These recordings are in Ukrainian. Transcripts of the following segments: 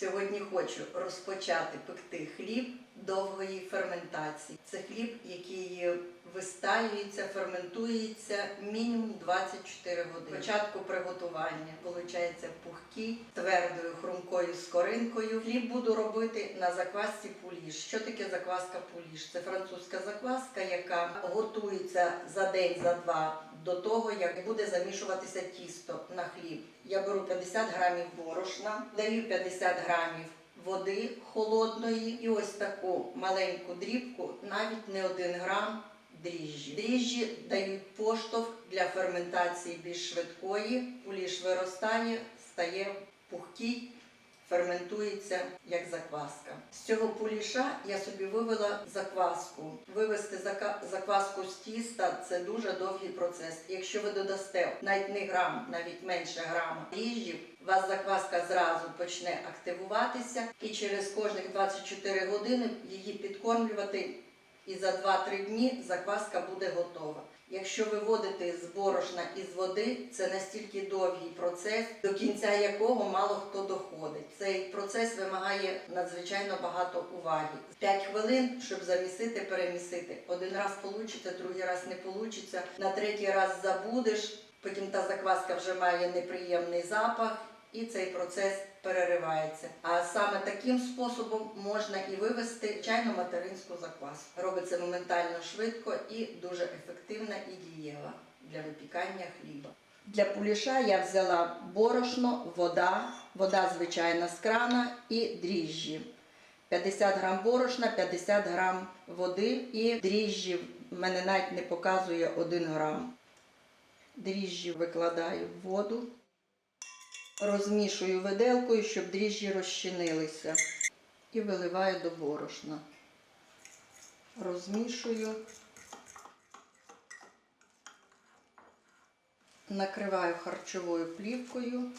Сьогодні хочу розпочати пекти хліб довгої ферментації. Це хліб, який вистаюється, ферментується мінімум 24 години. Спочатку приготування виходить пухкий, твердою хрумкою скоринкою. Хліб буду робити на заквасці пуліш. Що таке закваска пуліш? Це французька закваска, яка готується за день, за два до того, як буде замішуватися тісто на хліб. Я беру 50 грамів борошна, даю 50 грамів води холодної і ось таку маленьку дрібку, навіть не 1 грам дріжджі. Дріжджі дають поштовх для ферментації більш швидкої. Пуліш виростає, стає пухкий, ферментується як закваска. З цього пуліша я собі вивела закваску. Вивести закваску з тіста це дуже довгий процес. Якщо ви додасте навіть не грам, навіть менше грама дріжджів, у вас закваска зразу почне активуватися, і через кожних 24 години її підкормлювати. І за 2-3 дні закваска буде готова. Якщо виводити з борошна і з води, це настільки довгий процес, до кінця якого мало хто доходить. Цей процес вимагає надзвичайно багато уваги. 5 хвилин, щоб замісити, перемісити. Один раз вийде, другий раз не вийде, на третій раз забудеш, потім та закваска вже має неприємний запах. І цей процес переривається. А саме таким способом можна і вивести чайну материнську закваску. Робиться моментально швидко і дуже ефективна і дієва для випікання хліба. Для пуліша я взяла борошно, вода, вода звичайна з крана і дріжджі. 50 грам борошна, 50 грам води і дріжджі в мене навіть не показує 1 грам. Дріжджі викладаю в воду. Розмішую виделкою, щоб дріжджі розчинилися. І виливаю до борошна. Розмішую. Накриваю харчовою плівкою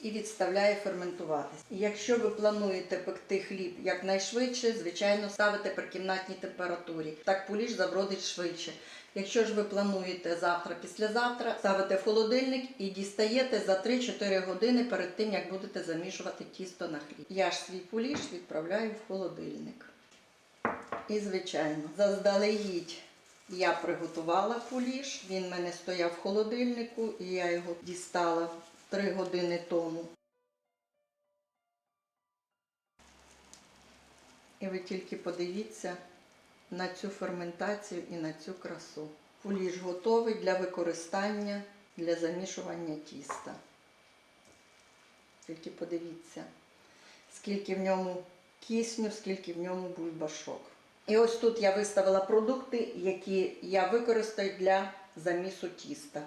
і відставляю ферментуватися. Якщо ви плануєте пекти хліб якнайшвидше, звичайно, ставите при кімнатній температурі. Так пуліш забродить швидше. Якщо ж ви плануєте завтра, післязавтра, ставите в холодильник і дістаєте за 3-4 години перед тим, як будете замішувати тісто на хліб. Я ж свій пуліш відправляю в холодильник. І, звичайно, заздалегідь я приготувала куліш, він в мене стояв в холодильнику, і я його дістала 3 години тому. І ви тільки подивіться на цю ферментацію і на цю красу. Куліш готовий для використання, для замішування тіста. Тільки подивіться, скільки в ньому кисню, скільки в ньому бульбашок. І ось тут я виставила продукти, які я використаю для замісу тіста.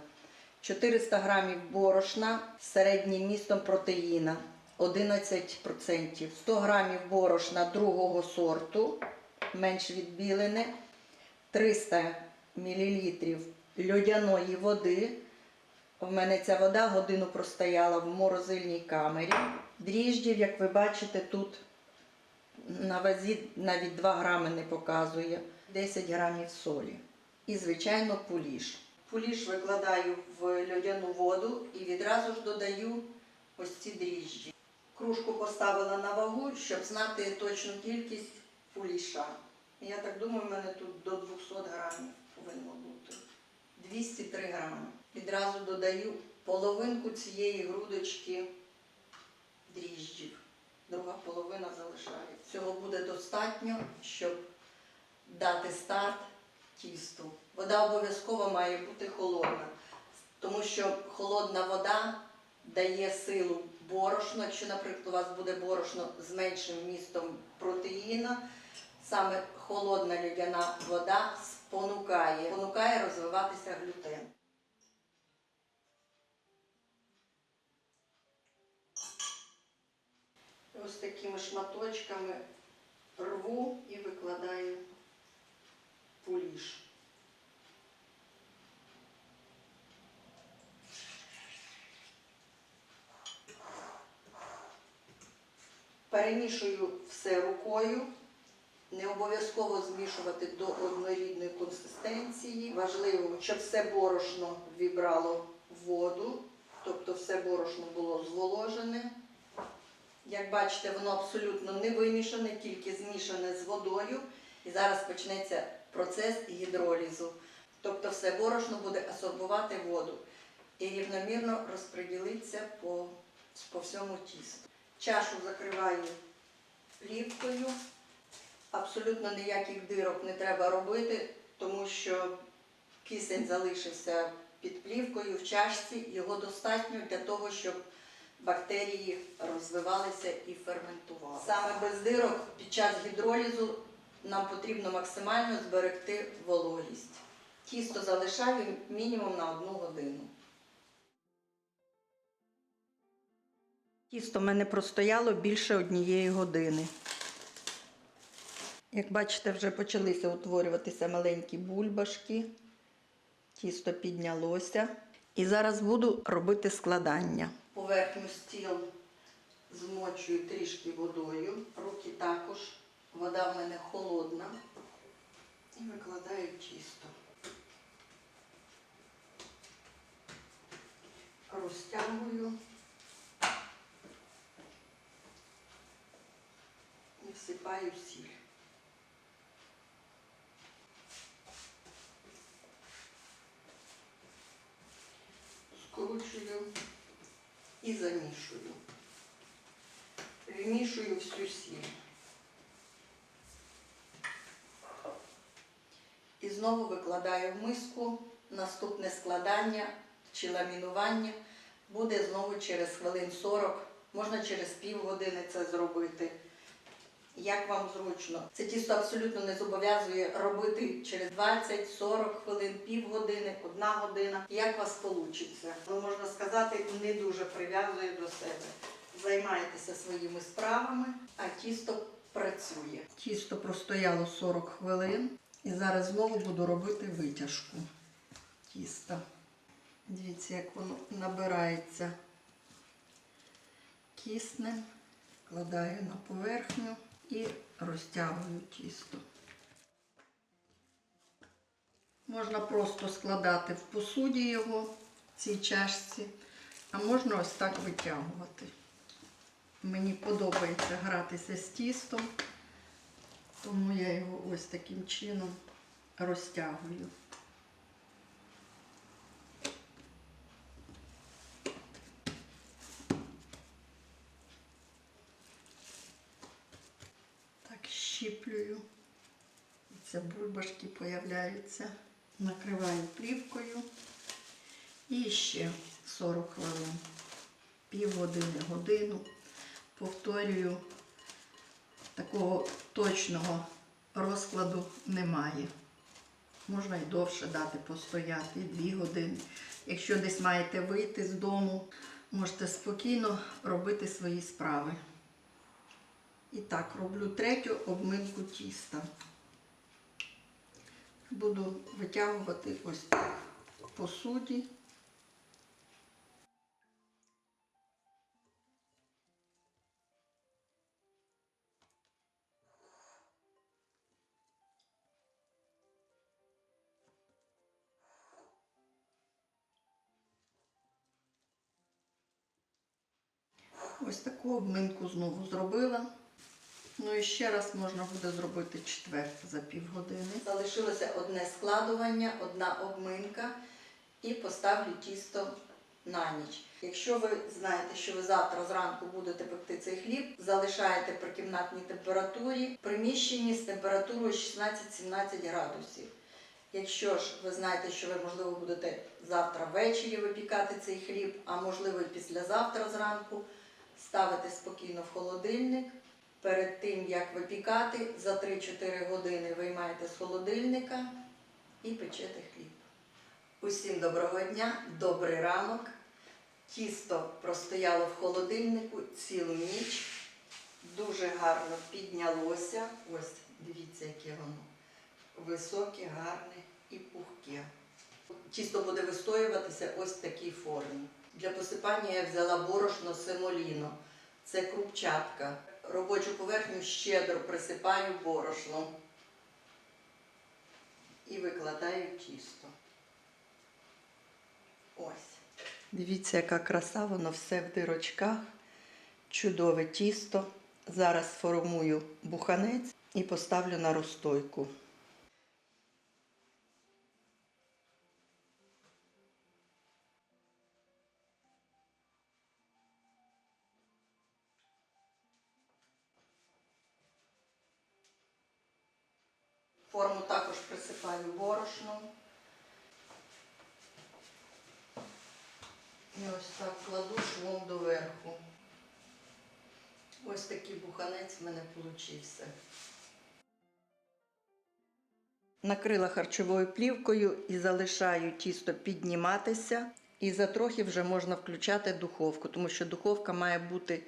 400 грамів борошна з середнім містом протеїна 11%, 100 грамів борошна другого сорту, менш відбілене, 300 мл льодяної води. В мене ця вода годину простояла в морозильній камері. Дріжджів, як ви бачите, тут на вазі навіть 2 грами не показує, 10 грамів солі. І, звичайно, пуліш. Пуліш викладаю в льодяну воду і відразу ж додаю ось ці дріжджі. Кружку поставила на вагу, щоб знати точну кількість пуліша. Я так думаю, в мене тут до 200 грамів повинно бути. 203 грами. Відразу додаю половинку цієї грудочки дріжджів. Друга половина залишаю. Цього буде достатньо, щоб дати старт тісту. Вода обов'язково має бути холодна, тому що холодна вода дає силу борошну. Якщо, наприклад, у вас буде борошно з меншим вмістом протеїна, саме холодна льодяна вода спонукає, спонукає розвиватися глютен. Ось такими шматочками рву і викладаю пуліш. Перемішую все рукою. Не обов'язково змішувати до однорідної консистенції. Важливо, щоб все борошно вібрало воду, тобто все борошно було зволожене. Як бачите, воно абсолютно не вимішане, тільки змішане з водою. І зараз почнеться процес гідролізу. Тобто все борошно буде асорбувати воду і рівномірно розподілиться по, по всьому тісту. Чашу закриваю плівкою. Абсолютно ніяких дирок не треба робити, тому що кисень залишився під плівкою в чашці. Його достатньо для того, щоб бактерії розвивалися і ферментувалися. Саме без дирок під час гідролізу нам потрібно максимально зберегти вологість. Тісто залишаю мінімум на одну годину. Тісто в мене простояло більше однієї години. Як бачите, вже почалися утворюватися маленькі бульбашки. Тісто піднялося. І зараз буду робити складання. Поверхню стіл змочую трішки водою. Руки також. Вода в мене холодна. І викладаю тісто. Розтягую. І всипаю сіль. Скручую і замішую. Вмішую всю сіль. І знову викладаю в миску. Наступне складання чи ламінування буде знову через хвилин 40, можна через півгодини це зробити. Як вам зручно. Це тісто абсолютно не зобов'язує робити через 20-40 хвилин, півгодини, одна година. Як у вас вийде? Ну, можна сказати, не дуже прив'язує до себе. Займайтеся своїми справами, а тісто працює. Тісто простояло 40 хвилин. І зараз знову буду робити витяжку тіста. Дивіться, як воно набирається киснем, вкладаю на поверхню і розтягую тісто. Можна просто складати в посуді його в цій чашці, а можна ось так витягувати. Мені подобається гратися з тістом, тому я його ось таким чином розтягую. Так це бульбашки появляються. Накриваю плівкою. І ще 40 хвилин, півгодини, годину. Повторюю, такого точного розкладу немає. Можна і довше дати постояти, і 2 години. Якщо десь маєте вийти з дому, можете спокійно робити свої справи. І так, роблю третю обминку тіста. Буду витягувати ось так в посуді. Ось таку обминку знову зробила. Ну і ще раз можна буде зробити четверте за півгодини. Залишилося одне складування, одна обминка і поставлю тісто на ніч. Якщо ви знаєте, що ви завтра зранку будете пекти цей хліб, залишаєте при кімнатній температурі приміщенні з температурою 16-17 градусів. Якщо ж ви знаєте, що ви, можливо, будете завтра ввечері випікати цей хліб, а можливо і післязавтра зранку, ставите спокійно в холодильник. Перед тим, як випікати, за 3-4 години виймаєте з холодильника і печете хліб. Усім доброго дня, добрий ранок. Тісто простояло в холодильнику цілу ніч. Дуже гарно піднялося. Ось дивіться, яке воно високе, гарне і пухке. Тісто буде вистоюватися ось в такій формі. Для посипання я взяла борошно семоліно. Це крупчатка. Робочу поверхню щедро присипаю борошном і викладаю тісто. Ось. Дивіться, яка краса, воно все в дирочках. Чудове тісто. Зараз сформую буханець і поставлю на розстойку. Форму також присипаю борошном. І ось так кладу швом доверху. Ось такий буханець в мене получився. Накрила харчовою плівкою і залишаю тісто підніматися. І затрохи вже можна включати духовку, тому що духовка має бути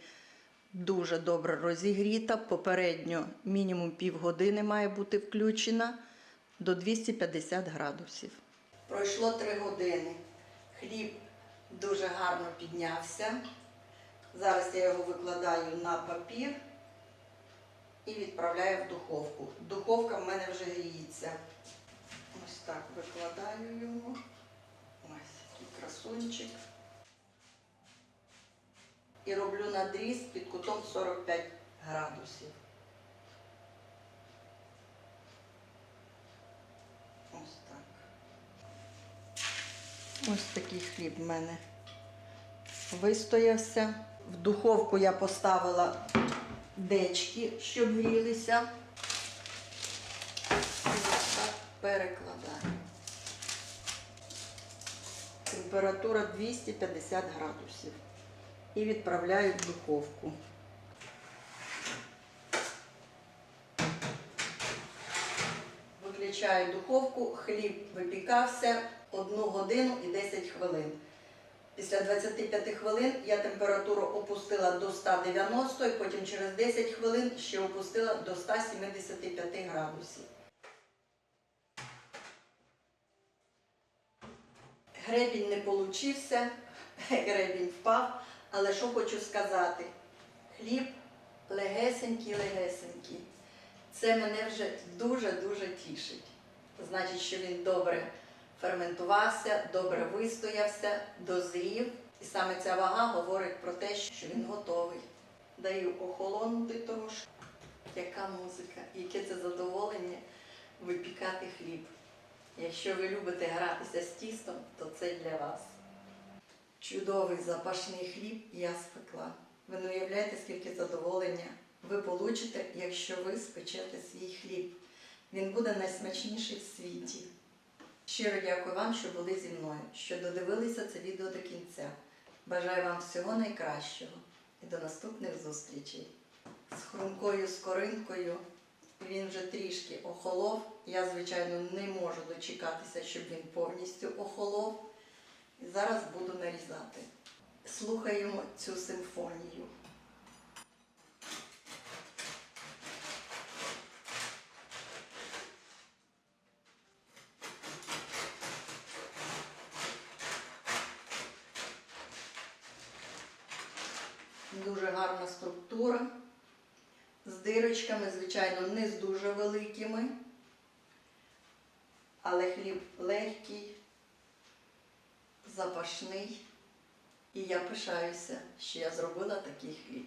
дуже добре розігріта. Попередньо мінімум півгодини має бути включена до 250 градусів. Пройшло 3 години. Хліб дуже гарно піднявся. Зараз я його викладаю на папір і відправляю в духовку. Духовка в мене вже гріється. Ось так викладаю його. Ось який красунчик. І роблю надріз під кутом 45 градусів. Ось так. Ось такий хліб в мене вистоявся. В духовку я поставила дечки, щоб грілися. І ось так перекладаю. Температура 250 градусів. І відправляю в духовку. Виключаю духовку, хліб випікався 1 годину і 10 хвилин. Після 25 хвилин я температуру опустила до 190 і потім через 10 хвилин ще опустила до 175 градусів. Гребінь не получився, гребінь впав, але що хочу сказати? Хліб легесенький, легесенький. Це мене вже дуже-дуже тішить. Значить, що він добре ферментувався, добре вистоявся, дозрів. І саме ця вага говорить про те, що він готовий. Даю охолонути трошки. Яка музика, яке це задоволення випікати хліб. Якщо ви любите гратися з тістом, то це для вас. Чудовий запашний хліб я спекла. Ви не уявляєте, скільки задоволення ви получите, якщо ви спечете свій хліб. Він буде найсмачніший в світі. Щиро дякую вам, що були зі мною, що додивилися це відео до кінця. Бажаю вам всього найкращого і до наступних зустрічей. З хрумкою скоринкою він вже трішки охолов. Я, звичайно, не можу дочекатися, щоб він повністю охолов. І зараз буду нарізати. Слухаємо цю симфонію. Дуже гарна структура. З дирочками, звичайно, не з дуже великими, але хліб легкий, запашний. І я пишаюся, що я зробила такий хліб.